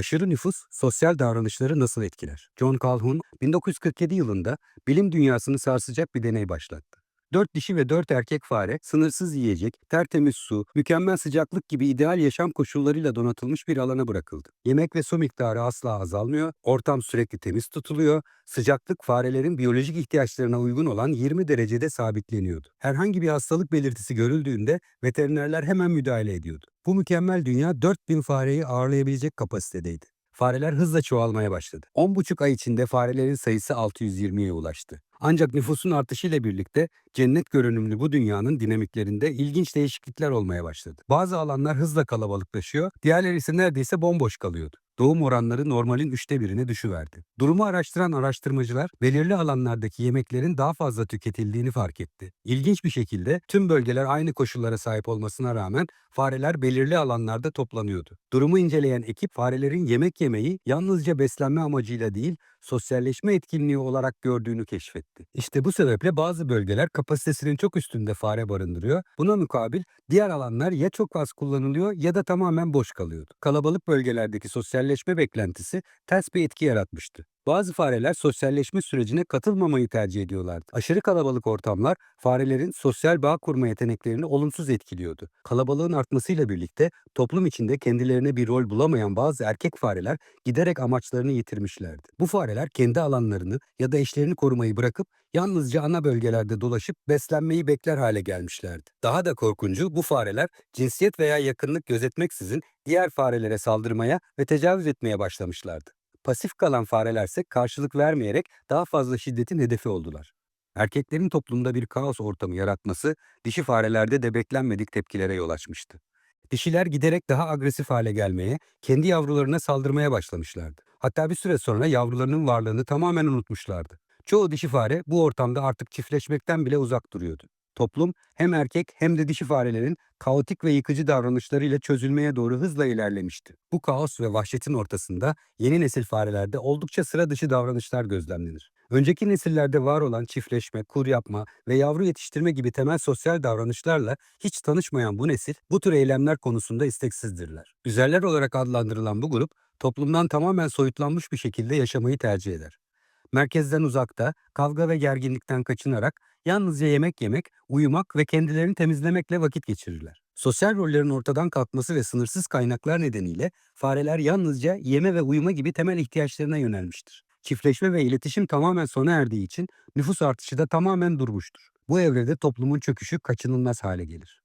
Aşırı nüfus sosyal davranışları nasıl etkiler? John Calhoun 1947 yılında bilim dünyasını sarsacak bir deney başlattı. Dört dişi ve dört erkek fare sınırsız yiyecek, tertemiz su, mükemmel sıcaklık gibi ideal yaşam koşullarıyla donatılmış bir alana bırakıldı. Yemek ve su miktarı asla azalmıyor, ortam sürekli temiz tutuluyor, sıcaklık farelerin biyolojik ihtiyaçlarına uygun olan 20 derecede sabitleniyordu. Herhangi bir hastalık belirtisi görüldüğünde veterinerler hemen müdahale ediyordu. Bu mükemmel dünya 4000 fareyi ağırlayabilecek kapasitedeydi. Fareler hızla çoğalmaya başladı. 10,5 ay içinde farelerin sayısı 620'ye ulaştı. Ancak nüfusun artışıyla birlikte cennet görünümlü bu dünyanın dinamiklerinde ilginç değişiklikler olmaya başladı. Bazı alanlar hızla kalabalıklaşıyor, diğerleri ise neredeyse bomboş kalıyordu. Doğum oranları normalin üçte birine düşüverdi. Durumu araştıran araştırmacılar belirli alanlardaki yemeklerin daha fazla tüketildiğini fark etti. İlginç bir şekilde tüm bölgeler aynı koşullara sahip olmasına rağmen fareler belirli alanlarda toplanıyordu. Durumu inceleyen ekip farelerin yemek yemeyi yalnızca beslenme amacıyla değil, sosyalleşme etkinliği olarak gördüğünü keşfetti. İşte bu sebeple bazı bölgeler kapasitesinin çok üstünde fare barındırıyor. Buna mukabil diğer alanlar ya çok az kullanılıyor ya da tamamen boş kalıyordu. Kalabalık bölgelerdeki sosyalleşme beklentisi ters bir etki yaratmıştı. Bazı fareler sosyalleşme sürecine katılmamayı tercih ediyorlardı. Aşırı kalabalık ortamlar farelerin sosyal bağ kurma yeteneklerini olumsuz etkiliyordu. Kalabalığın artmasıyla birlikte toplum içinde kendilerine bir rol bulamayan bazı erkek fareler giderek amaçlarını yitirmişlerdi. Bu fareler kendi alanlarını ya da eşlerini korumayı bırakıp yalnızca ana bölgelerde dolaşıp beslenmeyi bekler hale gelmişlerdi. Daha da korkuncu bu fareler cinsiyet veya yakınlık gözetmeksizin diğer farelere saldırmaya ve tecavüz etmeye başlamışlardı. Pasif kalan farelerse karşılık vermeyerek daha fazla şiddetin hedefi oldular. Erkeklerin toplumda bir kaos ortamı yaratması dişi farelerde de beklenmedik tepkilere yol açmıştı. Dişiler giderek daha agresif hale gelmeye, kendi yavrularına saldırmaya başlamışlardı. Hatta bir süre sonra yavrularının varlığını tamamen unutmuşlardı. Çoğu dişi fare bu ortamda artık çiftleşmekten bile uzak duruyordu. Toplum hem erkek hem de dişi farelerin kaotik ve yıkıcı davranışlarıyla çözülmeye doğru hızla ilerlemişti. Bu kaos ve vahşetin ortasında yeni nesil farelerde oldukça sıra dışı davranışlar gözlemlenir. Önceki nesillerde var olan çiftleşme, kur yapma ve yavru yetiştirme gibi temel sosyal davranışlarla hiç tanışmayan bu nesil bu tür eylemler konusunda isteksizdirler. Güzeller olarak adlandırılan bu grup toplumdan tamamen soyutlanmış bir şekilde yaşamayı tercih eder. Merkezden uzakta, kavga ve gerginlikten kaçınarak yalnızca yemek yemek, uyumak ve kendilerini temizlemekle vakit geçirirler. Sosyal rollerin ortadan kalkması ve sınırsız kaynaklar nedeniyle fareler yalnızca yeme ve uyuma gibi temel ihtiyaçlarına yönelmiştir. Çiftleşme ve iletişim tamamen sona erdiği için nüfus artışı da tamamen durmuştur. Bu evrede toplumun çöküşü kaçınılmaz hale gelir.